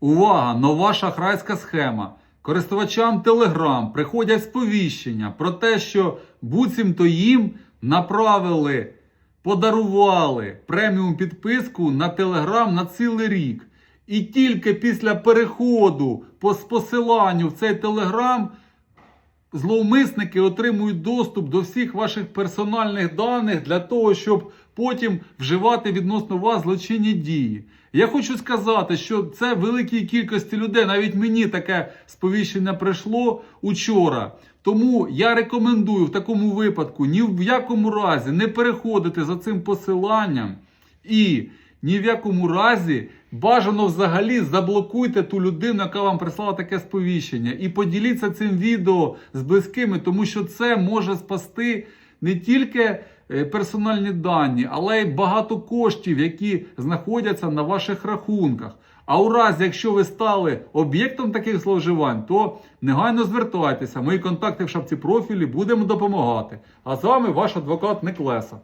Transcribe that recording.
Увага! Нова шахрайська схема. Користувачам Telegram приходять сповіщення про те, що буцімто їм направили, подарували преміум підписку на Telegram на цілий рік. І тільки після переходу по посиланню в цей Telegram зловмисники отримують доступ до всіх ваших персональних даних для того, щоб потім вживати відносно вас злочинні дії. Я хочу сказати, що це великій кількості людей, навіть мені таке сповіщення прийшло учора. Тому я рекомендую в такому випадку ні в якому разі не переходити за цим посиланням і ні в якому разі бажано взагалі заблокуйте ту людину, яка вам прислала таке сповіщення, і поділіться цим відео з близькими, тому що це може спасти не тільки е, персональні дані, але й багато коштів, які знаходяться на ваших рахунках. А у разі, якщо ви стали об'єктом таких зловживань, то негайно звертайтеся. Мої контакти в шапці профілі будемо допомагати. А з вами ваш адвокат Неклеса.